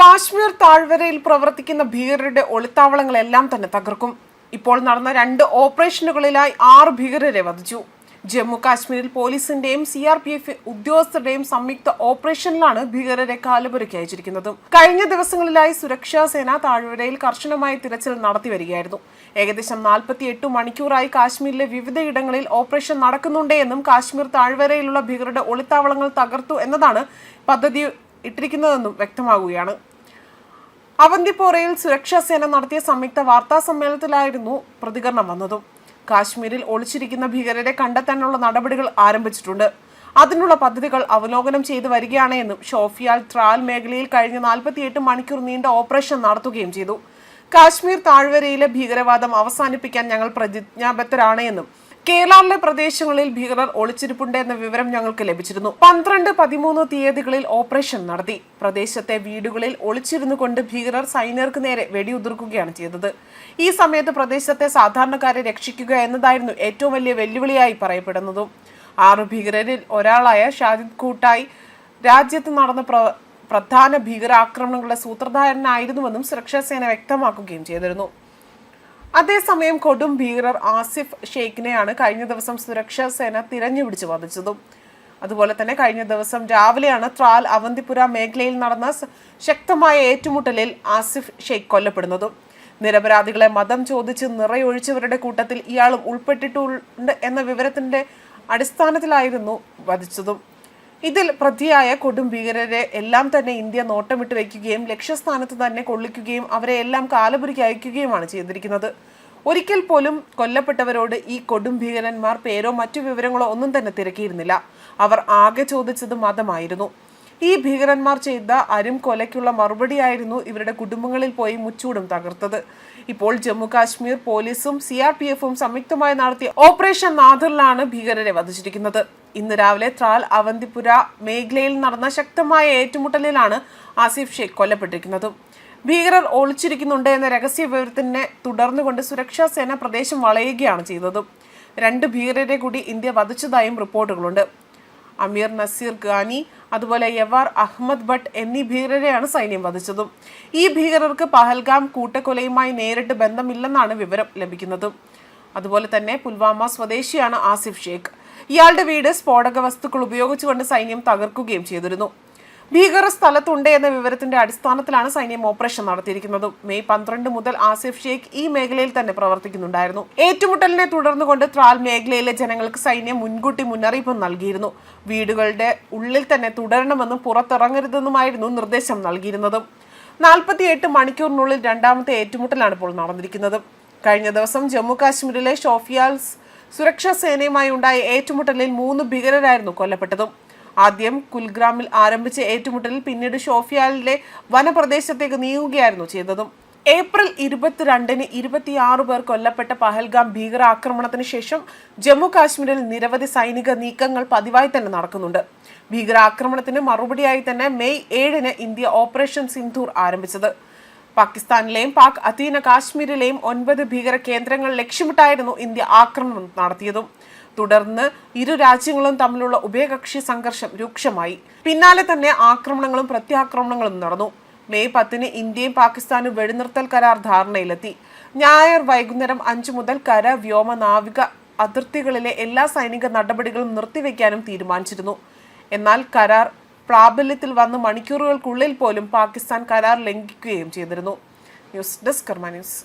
കാശ്മീർ താഴ്വരയിൽ പ്രവർത്തിക്കുന്ന ഭീകരരുടെ ഒളിത്താവളങ്ങളെല്ലാം തന്നെ തകർക്കും. ഇപ്പോൾ നടന്ന രണ്ട് ഓപ്പറേഷനുകളിലായി ആറ് ഭീകരരെ വധിച്ചു. ജമ്മു കാശ്മീരിൽ പോലീസിന്റെയും സി ആർ പി എഫ് ഉദ്യോഗസ്ഥരുടെയും സംയുക്ത ഓപ്പറേഷനിലാണ് ഭീകരരെ കാലുപുരയ്ക്ക് അയച്ചിരിക്കുന്നത് കഴിഞ്ഞ ദിവസങ്ങളിലായി സുരക്ഷാ സേന താഴ്വരയിൽ കർശനമായ തിരച്ചിൽ നടത്തി വരികയായിരുന്നു. ഏകദേശം നാൽപ്പത്തി എട്ട് മണിക്കൂറായി കാശ്മീരിലെ വിവിധയിടങ്ങളിൽ ഓപ്പറേഷൻ നടക്കുന്നുണ്ടെന്നും കാശ്മീർ താഴ്വരയിലുള്ള ഭീകരരുടെ ഒളിത്താവളങ്ങൾ തകർത്തു എന്നതാണ് പദ്ധതി ഇട്ടിരിക്കുന്നതെന്നും വ്യക്തമാകുകയാണ്. അവന്തിപ്പോറയിൽ സുരക്ഷാസേന നടത്തിയ സംയുക്ത വാർത്താ സമ്മേളനത്തിലായിരുന്നു പ്രതികരണം വന്നതും. കാശ്മീരിൽ ഒളിച്ചിരിക്കുന്ന ഭീകരരെ കണ്ടെത്താനുള്ള നടപടികൾ ആരംഭിച്ചിട്ടുണ്ട്. അതിനുള്ള പദ്ധതികൾ അവലോകനം ചെയ്തു വരികയാണ് എന്നും ഷോഫിയാൽ ത്രാൽ മേഖലയിൽ കഴിഞ്ഞ നാൽപ്പത്തിയെട്ട് മണിക്കൂർ നീണ്ട ഓപ്പറേഷൻ നടത്തുകയും ചെയ്തു. കാശ്മീർ താഴ്വരയിലെ ഭീകരവാദം അവസാനിപ്പിക്കാൻ ഞങ്ങൾ പ്രതിജ്ഞാബദ്ധരാണ് എന്നും കേരളത്തിലെ പ്രദേശങ്ങളിൽ ഭീകരർ ഒളിച്ചിരിപ്പുണ്ട് എന്ന വിവരം ഞങ്ങൾക്ക് ലഭിച്ചിരുന്നു. പന്ത്രണ്ട് പതിമൂന്ന് തീയതികളിൽ ഓപ്പറേഷൻ നടത്തി. പ്രദേശത്തെ വീടുകളിൽ ഒളിച്ചിരുന്നു കൊണ്ട് ഭീകരർ സൈനികർക്ക് നേരെ വെടിയുതിർക്കുകയാണ് ചെയ്തത്. ഈ സമയത്ത് പ്രദേശത്തെ സാധാരണക്കാരെ രക്ഷിക്കുക എന്നതായിരുന്നു ഏറ്റവും വലിയ വെല്ലുവിളിയായി പറയപ്പെടുന്നതും. ആറ് ഭീകരരിൽ ഒരാളായ ഷാജിദ് കൂട്ടായി രാജ്യത്ത് നടന്ന പ്ര പ്രധാന ഭീകരാക്രമണങ്ങളുടെ സൂത്രധാരനായിരുന്നുവെന്നും സുരക്ഷാസേന വ്യക്തമാക്കുകയും ചെയ്തിരുന്നു. അതേസമയം കൊടും ഭീകരർ ആസിഫ് ഷെയ്ഖിനെയാണ് കഴിഞ്ഞ ദിവസം സുരക്ഷാ സേന തിരഞ്ഞുപിടിച്ച് വധിച്ചതും. അതുപോലെ തന്നെ കഴിഞ്ഞ ദിവസം രാവിലെയാണ് ത്രാൽ അവന്തിപുര മേഖലയിൽ നടന്ന ശക്തമായ ഏറ്റുമുട്ടലിൽ ആസിഫ് ഷെയ്ഖ് കൊല്ലപ്പെടുന്നതും. നിരപരാധികളെ മതം ചോദിച്ച് നിറയൊഴിച്ചവരുടെ കൂട്ടത്തിൽ ഇയാളും ഉൾപ്പെട്ടിട്ടുണ്ട് എന്ന വിവരത്തിന്റെ അടിസ്ഥാനത്തിലായിരുന്നു വധിച്ചതും. ഇതിൽ പ്രതിയായ കൊടും ഭീകരരെ എല്ലാം തന്നെ ഇന്ത്യ നോട്ടമിട്ട് വയ്ക്കുകയും ലക്ഷ്യസ്ഥാനത്ത് തന്നെ കൊള്ളിക്കുകയും അവരെ എല്ലാം കാലപുരിക്ക് അയക്കുകയുമാണ് ചെയ്തിരിക്കുന്നത്. ഒരിക്കൽ പോലും കൊല്ലപ്പെട്ടവരോട് ഈ കൊടും ഭീകരന്മാർ പേരോ മറ്റു വിവരങ്ങളോ ഒന്നും തന്നെ തിരക്കിയിരുന്നില്ല. അവർ ആകെ ചോദിച്ചത് മതമായിരുന്നു. ഈ ഭീകരന്മാർ ചെയ്ത അരും കൊലയ്ക്കുള്ള മറുപടിയായിരുന്നു ഇവരുടെ കുടുംബങ്ങളിൽ പോയി മുച്ചൂടും തകർത്തത്. ഇപ്പോൾ ജമ്മു കാശ്മീർ പോലീസും സി ആർ പി എഫും സംയുക്തമായി നടത്തിയ ഓപ്പറേഷൻ നാഥറിലാണ് ഭീകരരെ വധിച്ചിരിക്കുന്നത്. ഇന്ന് രാവിലെ ത്രാൽ അവന്തിപുര മേഖലയിൽ നടന്ന ശക്തമായ ഏറ്റുമുട്ടലിലാണ് ആസിഫ് ഷെയ്ഖ് കൊല്ലപ്പെട്ടിരിക്കുന്നത്. ഭീകരർ ഒളിച്ചിരിക്കുന്നുണ്ട് എന്ന രഹസ്യ വിവരത്തിനെ തുടർന്നുകൊണ്ട് സുരക്ഷാ സേന പ്രദേശം വളയുകയാണ് ചെയ്തത്. രണ്ട് ഭീകരരെ കൂടി ഇന്ത്യ വധിച്ചതായും റിപ്പോർട്ടുകളുണ്ട്. അമീർ നസീർ ഖാനി അതുപോലെ യവാർ അഹമ്മദ് ഭട്ട് എന്നീ ഭീകരരെയാണ് സൈന്യം വധിച്ചതും. ഈ ഭീകരർക്ക് പഹൽഗാം കൂട്ടക്കൊലയുമായി നേരിട്ട് ബന്ധമില്ലെന്നാണ് വിവരം ലഭിക്കുന്നത്. അതുപോലെ തന്നെ പുൽവാമ സ്വദേശിയാണ് ആസിഫ് ഷേഖ് ഇയാളുടെ വീട് സ്ഫോടക വസ്തുക്കൾ ഉപയോഗിച്ചുകൊണ്ട് സൈന്യം തകർക്കുകയും ചെയ്തിരുന്നു. ഭീകര സ്ഥലത്തുണ്ട് എന്ന വിവരത്തിന്റെ അടിസ്ഥാനത്തിലാണ് സൈന്യം ഓപ്പറേഷൻ നടത്തിയിരിക്കുന്നത്. മെയ് പന്ത്രണ്ട് മുതൽ ആസിഫ് ഷെയ്ഖ് ഈ മേഖലയിൽ തന്നെ പ്രവർത്തിക്കുന്നുണ്ടായിരുന്നു. ഏറ്റുമുട്ടലിനെ തുടർന്നുകൊണ്ട് ത്രാൽ മേഖലയിലെ ജനങ്ങൾക്ക് സൈന്യം മുൻകൂട്ടി മുന്നറിയിപ്പ് നൽകിയിരുന്നു. വീടുകളുടെ ഉള്ളിൽ തന്നെ തുടരണമെന്നും പുറത്തിറങ്ങരുതെന്നുമായിരുന്നു നിർദ്ദേശം നൽകിയിരുന്നത്. നാൽപ്പത്തിയെട്ട് മണിക്കൂറിനുള്ളിൽ രണ്ടാമത്തെ ഏറ്റുമുട്ടലാണ് ഇപ്പോൾ നടന്നിരിക്കുന്നത്. കഴിഞ്ഞ ദിവസം ജമ്മു കാശ്മീരിലെ ഷോഫിയാൽ സുരക്ഷാ സേനയുമായി ഉണ്ടായ ഏറ്റുമുട്ടലിൽ മൂന്ന് ഭീകരരായിരുന്നു കൊല്ലപ്പെട്ടതും. ആദ്യം കുൽഗ്രാമിൽ ആരംഭിച്ച ഏറ്റുമുട്ടലിൽ പിന്നീട് ഷോഫിയാലിലെ വനപ്രദേശത്തേക്ക് നീങ്ങുകയായിരുന്നു ചെയ്തതും. ഏപ്രിൽ ഇരുപത്തിരണ്ടിന് ഇരുപത്തിയാറ് പേർ കൊല്ലപ്പെട്ട പഹൽഗാം ഭീകരാക്രമണത്തിന് ശേഷം ജമ്മു കാശ്മീരിൽ നിരവധി സൈനിക നീക്കങ്ങൾ പതിവായി തന്നെ നടക്കുന്നുണ്ട്. ഭീകരാക്രമണത്തിന് മറുപടിയായി തന്നെ മെയ് ഏഴിന് ഇന്ത്യ ഓപ്പറേഷൻ സിന്ധൂർ ആരംഭിച്ചത്. പാകിസ്ഥാനിലെയും പാക് അധീന കാശ്മീരിലെയും ഒൻപത് ഭീകര കേന്ദ്രങ്ങൾ ലക്ഷ്യമിട്ടായിരുന്നു ഇന്ത്യ ആക്രമണം നടത്തിയതും. തുടർന്ന് ഇരു രാജ്യങ്ങളും തമ്മിലുള്ള ഉഭയകക്ഷി സംഘർഷം രൂക്ഷമായി. പിന്നാലെ തന്നെ ആക്രമണങ്ങളും പ്രത്യാക്രമണങ്ങളും നടന്നു. മെയ് പത്തിന് ഇന്ത്യയും പാകിസ്ഥാനും വെടിനിർത്തൽ കരാർ ധാരണയിലെത്തി. ഞായർ വൈകുന്നേരം അഞ്ചു മുതൽ കര വ്യോമ നാവിക അതിർത്തികളിലെ എല്ലാ സൈനിക നടപടികളും നിർത്തിവെക്കാനും തീരുമാനിച്ചിരുന്നു. എന്നാൽ കരാർ പ്രാബല്യത്തിൽ വന്ന് മണിക്കൂറുകൾക്കുള്ളിൽ പോലും പാകിസ്ഥാൻ കരാർ ലംഘിക്കുകയും ചെയ്തിരുന്നു. News desk Karma news.